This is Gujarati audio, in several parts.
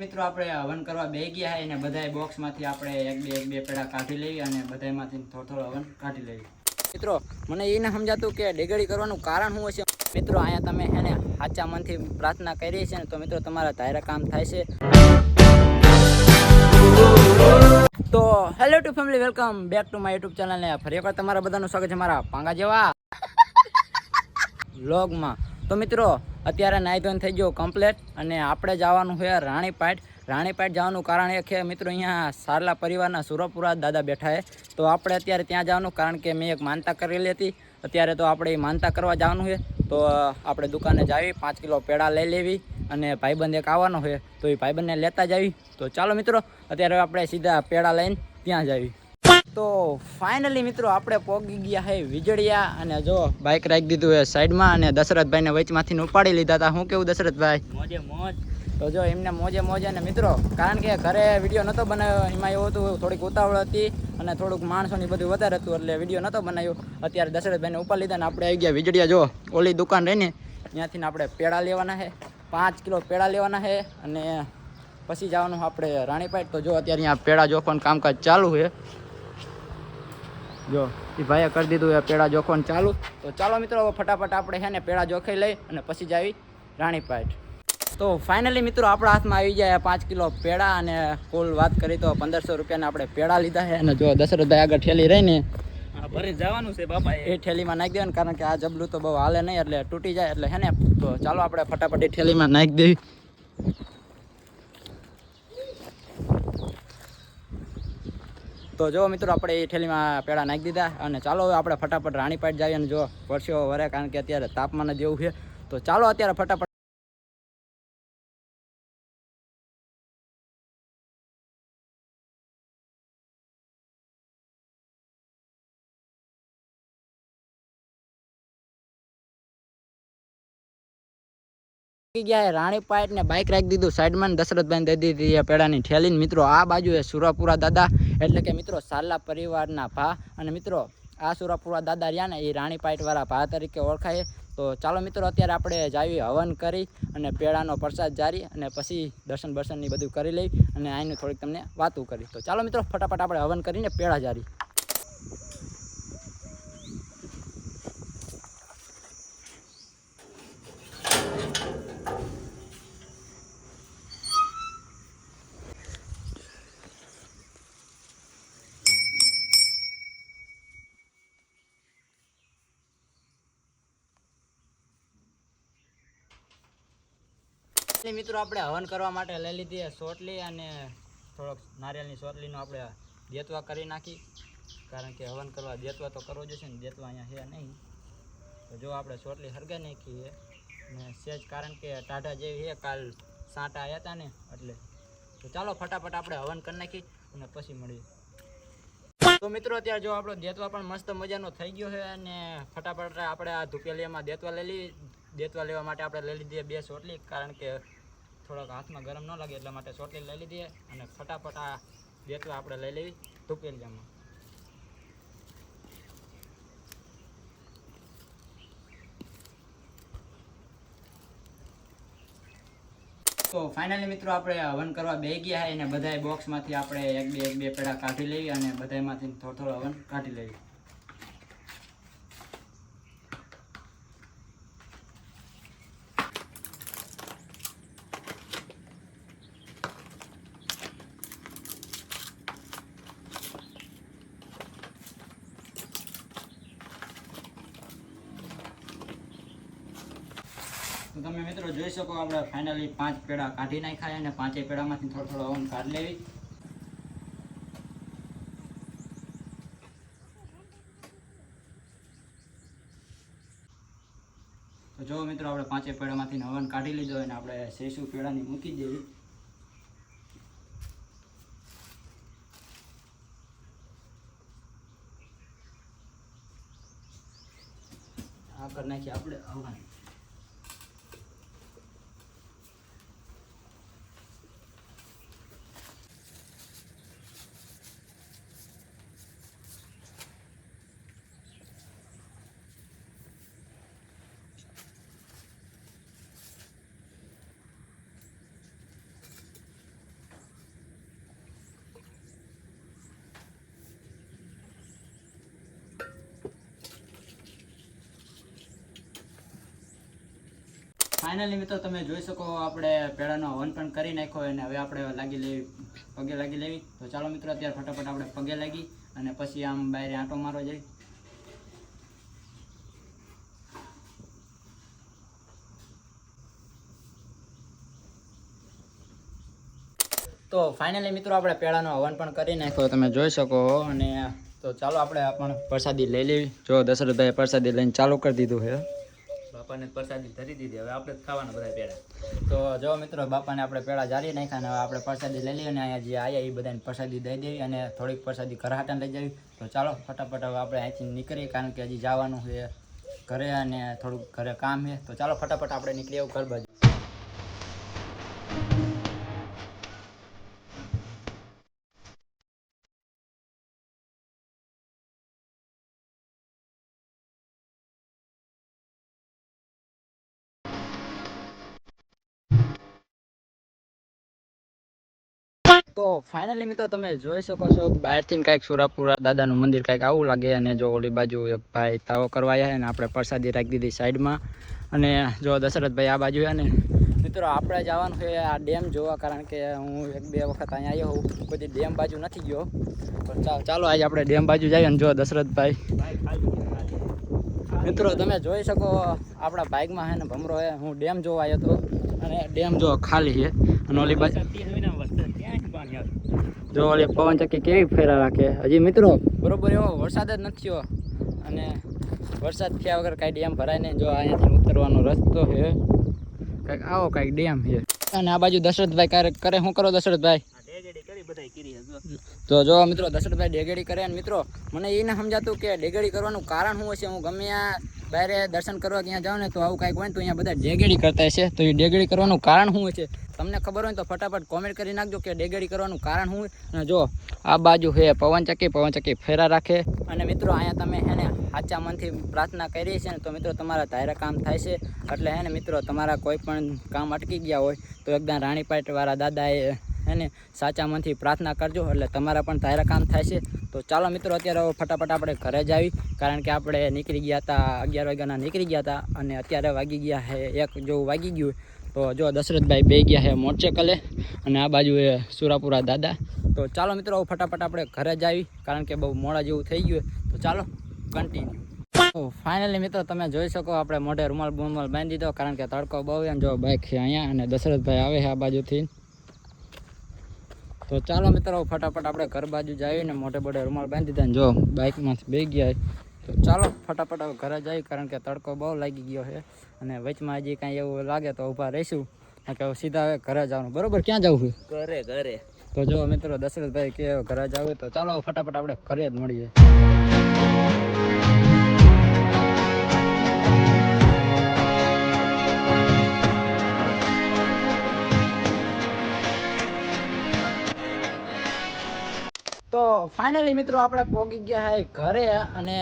મિત્રો, આપણે હવન કરવા બે ગયા હે અને બધાય બોક્સમાંથી આપણે એક બે એક બે પેડા કાઢી લઈએ અને બધાયમાંથી થોડો થોડો હવન કાઢી લઈએ. મિત્રો, મને એ ના સમજાતું કે ડેગડી કરવાનું કારણ શું હશે? મિત્રો, અહીંયા તમે હે ને સાચા મનથી પ્રાર્થના કરી છે ને તો મિત્રો, તમારા ધાયરા કામ થાય છે. તો hello to family welcome back to my YouTube channel ને ફરી એકવાર તમારા બધાનું સ્વાગત છે મારા પાંગા જેવા. વ્લોગમાં તો મિત્રો, અત્યારે નાહી ધોઈને થઈ ગયો કમ્પ્લેટ અને આપણે જવાનું છે રાણીપાટ. રાણીપાટ જવાનું કારણ એ કે મિત્રો, અહીંયા સારલા પરિવારના સુરપુરા દાદા બેઠા છે. તો આપણે અત્યારે ત્યાં જવાનું કારણ કે મેં એક માનતા કરેલી હતી. અત્યારે તો આપણે એ માનતા કરવા જવાનું છે. તો આપણે દુકાને જાવી, પાંચ કિલો પેડા લઈ લેવી અને ભાઈબંધ એક આવવાનો છે. તો એ ભાઈબંધને લેતા જાવી. તો ચાલો મિત્રો, અત્યારે આપણે સીધા પેડા લઈને ત્યાં જાવી. તો ફાઇનલી મિત્રો આપણે પોગી ગયા હે વીજળિયા અને જો બાઇક રાખી દીધું હે સાઈડમાં અને દશરથભાઈને વચમાંથી ઉપાડી લીધા હતા. હું કેવું દશરથભાઈ? મોજે મોજ. તો જો એમને મોજે મોજે અને મિત્રો કારણ કે ઘરે વીડિયો નહોતો બનાવ્યો એમાં એવું હતું થોડીક ઉતાવળ હતી અને થોડુંક માણસોની બધું વધારે હતું એટલે વીડિયો નહોતો બનાવ્યો. અત્યારે દશરથભાઈને ઉપાડી લીધા અને આપણે આવી ગયા વીજળિયા. જો ઓલી દુકાન રહીને ત્યાંથી આપણે પેડા લેવાના છે પાંચ કિલો પેડા લેવાના છે અને પછી જવાનું આપણે રાણીપાટ. તો જો અત્યારે અહીંયા પેડા જોખવાનું કામકાજ ચાલુ છે જો એ ભાઈએ કરી દીધું એ પેડા જોખવાનું ચાલુ. તો ચાલો મિત્રો ફટાફટ આપણે છે ને પેડા જોખાઈ લઈ અને પછી જાવી રાણીપાટ તો ફાઇનલી મિત્રો આપણા હાથમાં આવી જાય પાંચ કિલો પેડા અને કુલ વાત કરી તો પંદરસો રૂપિયાના આપણે પેડા લીધા છે. અને જો દશરથભાઈ આગળ ઠેલી રહીને ભરી જવાનું છે બાપા એ ઠેલીમાં નાખી દેવાનું કારણ કે આ જબલું તો બહુ હાલે નહીં એટલે તૂટી જાય એટલે હે ને તો ચાલો આપણે ફટાફટ એ ઠેલીમાં નાખી દેવી. તો જો મિત્રો, આપણે એ ઠેલીમાં પેડા નાખી દીધા અને ચાલો આપણે ફટાફટ રાણીપાટ જઈએ અને જો પરસ્યો વરે, કારણ કે અત્યારે તાપમાન જ એવું છે. તો ચાલો અત્યારે ફટાફટ ગયા રાણી રાણીપાટ ને બાઇક રાખી દીધું. સાઈડમાં દશરથભાઈ દઈ દીધી પેડાની ઠેલીને મિત્રો, આ બાજુ એ સુરાપુરા દાદા. એટલે કે મિત્રો, સાલા પરિવારના ભા. અને મિત્રો, આ સુરાપુરા દાદા રહ્યા ને, એ રાણી વાળા ભા તરીકે ઓળખાય તો ચાલો મિત્રો, અત્યારે આપણે જાવી હવન કરી અને પેડાનો પ્રસાદ જારી અને પછી દર્શન બર્શનની બધું કરી લઈ અને આની થોડીક તમને વાતું કરી. તો ચાલો મિત્રો, ફટાફટ આપણે હવન કરીને પેડા જારી. એટલે મિત્રો આપણે હવન કરવા માટે લઈ લીધી સોટલી અને થોડોક નારિયેળની સોટલીનો આપણે દેતવા કરી નાખી. કારણ કે હવન કરવા દેતવા તો કરવો જશે ને, દેતવા અહીંયા છે નહીં. તો જો આપણે સોટલી હરગાઈ નાખીએ ને સેજ કારણ કે ટાઢા જેવી છે, કાલ સાંટા આવ્યા હતા ને એટલે. તો ચાલો ફટાફટ આપણે હવન કરી નાખી અને પછી મળીએ. તો મિત્રો અત્યારે જો આપણો દેતવા પણ મસ્ત મજાનો થઈ ગયો છે અને ફટાફટ આપણે આ ધુપેલીયામાં દેતવા લઈ લઈ દેતવા લેવા માટે આપણે લઈ લીધી બે સોટલી કારણ કે થોડોક હાથમાં ગરમ ન લાગે એટલા માટે ચોટલી લઈ લીધી અને ફટાફટ આ દેતવા આપણે લઈ લેવી ધુપેલીયામાં તો ફાઇનલી મિત્રો આપણે હવન કરવા બે ગયા અને બધાય બોક્સમાંથી આપણે એક બે એક બે પેડા કાઢી લઈએ અને બધામાંથી થોડો થોડો હવન કાઢી લઈએ તો તમે મિત્રો જોઈ શકો આપણે ફાઇનલી પાંચ પેડા કાઢી નાખ્યા અને પાંચેય પેડામાંથી થોડો થોડો અવન કાઢી લેવી. તો જો મિત્રો, આપણે પાંચે પેડામાંથી હવન કાઢી લીધો અને આપણે શેષુ પેડાની મૂકી દેવી. આ કરી નાખીએ આપણે હવન. ફાઇનલી મિત્રો, તમે જોઈ શકો આપણે પેડાનો હવન પણ કરી નાખ્યો અને હવે આપણે લાગી લેવી, પગે લાગી લેવી. તો ચાલો મિત્રો, અત્યારે ફટાફટ આપણે પગે લાગી અને પછી આમ બહાર આંટો મારો જઈ તો ફાઇનલી મિત્રો, આપણે પેડાનો હવન પણ કરી નાખ્યો, તમે જોઈ શકો અને તો ચાલો આપણે પણ પ્રસાદી લઈ લેવી. જો દશરથભાઈ પ્રસાદી લઈને ચાલુ કરી દીધું છે. બાપાને પ્રસાદી ધરી દીધી. હવે આપણે ખાવાના બધા પેડા. તો જો મિત્રો, બાપાને આપણે પેડા જારી નાખ્યા ને હવે આપણે પ્રસાદી લઈ લઈએ ને અહીંયા જે આવ્યા એ બધાને પ્રસાદી દઈ દેવી અને થોડીક પ્રસાદી ઘર હાટન લઈ જવી. તો ચાલો, ફટાફટ હવે આપણે અહીંથી નીકળીએ કારણ કે હજી જવાનું છે ઘરે અને થોડુંક ઘરે કામ છે. તો ચાલો, ફટાફટ આપણે નીકળીએ ઘર બાજુ. તો ફાઇનલી મિત્રો તમે જોઈ શકો છો બહારથી કાંઈક સુરાપુરા દાદાનું મંદિર કાંઈક આવું લાગે અને જો ઓલી બાજુ એક ભાઈ તાવો કરવા આવ્યા અને આપણે પ્રસાદી રાખી દીધી સાઈડમાં. અને જો દશરથભાઈ આ બાજુ ને, મિત્રો આપણે જવાનું છે આ ડેમ જોવા કારણ કે હું એક બે વખત અહીંયા આવ્યો હું બધી ડેમ બાજુ નથી ગયો. પણ ચાલો આજે આપણે ડેમ બાજુ જઈએ અને જો દશરથભાઈ. ભાઈ મિત્રો તમે જોઈ શકો આપણા બાઇકમાં છે ને ભમરો છે. હું ડેમ જોવા આવ્યો હતો અને ડેમ જો ખાલી છે. અને ઓલી બાજુ વરસાદ મહિના વરસાદ ક્યાંથી પાણી આવે જો ઓલી પવન ચક્કી કેવી ફેરા રાખે હજી મિત્રો? બરોબર એવો વરસાદ જ નથી થયો. અને વરસાદ થયા વગર કાંઈ ડેમ ભરાય નહીં. જો અહીંયાથી ઉતરવાનો રસ્તો છે. કાંઈક આવો કાંઈક ડેમ છે. અને આ બાજુ દશરથભાઈ કરે કરે. શું કરો દશરથભાઈ? ડેગેડી કરી બધાય કરી હે તો જો મિત્રો દશરથભાઈ ડેગેડી કરે અને મિત્રો મને એ ના સમજાતું કે ડેગેડી કરવાનું કારણ શું હશે? હું ગમે આ બહાર દર્શન કરવા ત્યાં જાઉં ને તો આવું કાંઈક હોય ને તો અહીંયા બધા ડેગેડી કરતા હશે. તો એ ડેગેડી કરવાનું કારણ શું હશે? તમને ખબર હોય તો ફટાફટ કોમેન્ટ કરી નાખજો કે ડેગેડી કરવાનું કારણ શું અને જો, આ બાજુ છે પવનચક્કી પવનચક્કી ફેરા રાખે. અને મિત્રો, અહીંયા તમે એને સાચા મનથી પ્રાર્થના કરી છે ને તો મિત્રો, તમારા ધાયરા કામ થાય છે. એટલે હે ને મિત્રો, તમારા કોઈ પણ કામ અટકી ગયા હોય, તો એકદમ રાણીપાટવાળા દાદાએ હે ને સાચા મનથી પ્રાર્થના કરજો. એટલે તમારા પણ ધાયરા કામ થાય છે. તો ચાલો મિત્રો, અત્યારે ફટાફટ આપણે ઘરે જ આવી. કારણ કે આપણે નીકળી ગયા હતા, અગિયાર વાગ્યાના નીકળી ગયા હતા. અને અત્યારે વાગી ગયા છે એક જેવું વાગી ગયું તો જો દશરથભાઈ બે ગયા છે મોટરસાઇકલે અને આ બાજુ એ સુરાપુરા દાદા. તો ચાલો મિત્રો ફટાફટ આપણે ઘરે જ આવી, કારણ કે બહુ મોડા જેવું થઈ ગયું તો ચાલો કન્ટિન્યુ ફાઇનલી મિત્રો, તમે જોઈ શકો આપણે મોઢે રૂમાલ બુમાલ બાંધી દીધો, કારણ કે તડકો બહુ એમ જો બાઇક છે અહીંયા અને દશરથભાઈ આવે છે આ બાજુથી. તો ચાલો મિત્રો ફટાફટ આપણે ઘર બાજુ જ આવીને મોટે મોટે રૂમાલ બાંધી દીધા જો બાઇકમાંથી બે ગયા તો ચાલો ફટાફટ હવે ઘરે જઈએ કારણ કે તડકો બહુ લાગી ગયો છે. અને વચમાં હજી કાંઈ એવું લાગે તો ઊભા રહીશું. કે હવે સીધા હવે ઘરે જવાનું. બરોબર ક્યાં જવું છે? ઘરે ઘરે. તો જો મિત્રો દશરથભાઈ કે ઘરે જવું તો ચાલો ફટાફટ આપણે ઘરે જ મળીએ. ફાઇનલી મિત્રો આપણે પહોંચી ગયા છે ઘરે અને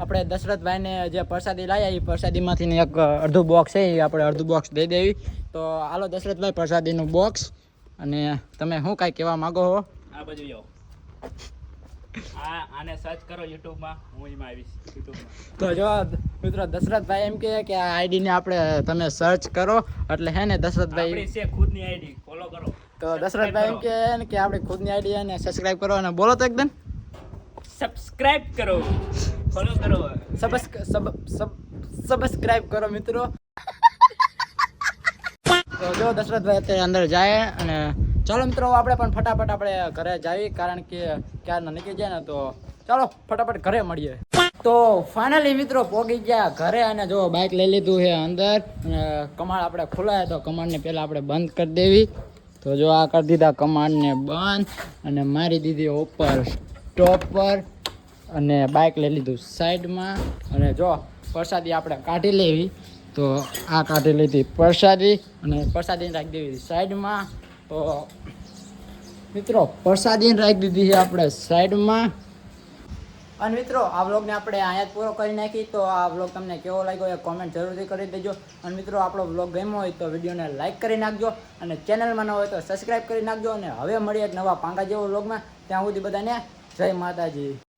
આપણે દશરથભાઈને જે પ્રસાદી લાવ્યા એ પ્રસાદીમાંથી એક અડધું બોક્સ છે એ આપણે અડધું બોક્સ દઈ દેવી. તો હાલો દશરથભાઈ પ્રસાદીનું બોક્સ અને તમે શું કાંઈ કહેવા માગો છો આ બાજુ જાઓ. આને સર્ચ કરો યુટ્યુબમાં હું એમાં આવીશ યુટ્યુબમાં. તો જો મિત્રો દશરથભાઈ એમ કહે કે આ આઈડીને આપણે તમે સર્ચ કરો. એટલે હે ને દશરથભાઈ છે ખુદની આઈડી ફોલો કરો. તો દશરથભાઈ એમ કહે ને કે ખુદ ખુદની આઈડી અને સબસ્ક્રાઇબ કરો અને બોલો તો એકદમ. સબસ્ક્રાઇબ કરો. ફોલો કરો. સબ સબ સબસ્ક્રાઇબ કરો મિત્રો. તો જો દશરથભાઈ અત્યારે અંદર જાય અને ચાલો મિત્રો આપણે પણ ફટાફટ આપણે ઘરે જઈએ કારણ કે ક્યારના નીકળી જાય ને તો ચાલો ફટાફટ ઘરે મળીએ. તો ફાઇનલી મિત્રો પોગી ગયા ઘરે અને જો બાઇક લઈ લીધું છે અંદર કમાડ આપણે ખોલાય તો કમાડને પહેલાં આપણે બંધ કરી દેવી. તો જો આ કરી દીધા કમાન્ડને બંધ અને મારી દીધી ઉપર સ્ટોપ પર અને બાઇક લઈ લીધું સાઈડમાં અને જો પ્રસાદી આપણે કાઢી લેવી, તો આ કાઢી લીધી પ્રસાદી અને પ્રસાદીને રાખી દેવી સાઈડમાં તો મિત્રો, પ્રસાદીને રાખી દીધી છે આપણે સાઈડમાં અને મિત્રો, આ વ્લોગને આપણે અહીંયા જ પૂરો કરી નાખી. તો આ વ્લોગ તમને કેવો લાગ્યો એ કોમેન્ટ જરૂરથી કરી દેજો. અને મિત્રો, આપણો વ્લોગ ગમ્યો હોય તો વિડીયોને લાઇક કરી નાખજો અને ચેનલમાં ન હોય તો સબસ્ક્રાઈબ કરી નાખજો. અને હવે મળીએ નવા પાંગા જેવો વ્લોગમાં. ત્યાં સુધી બધાને જય માતાજી.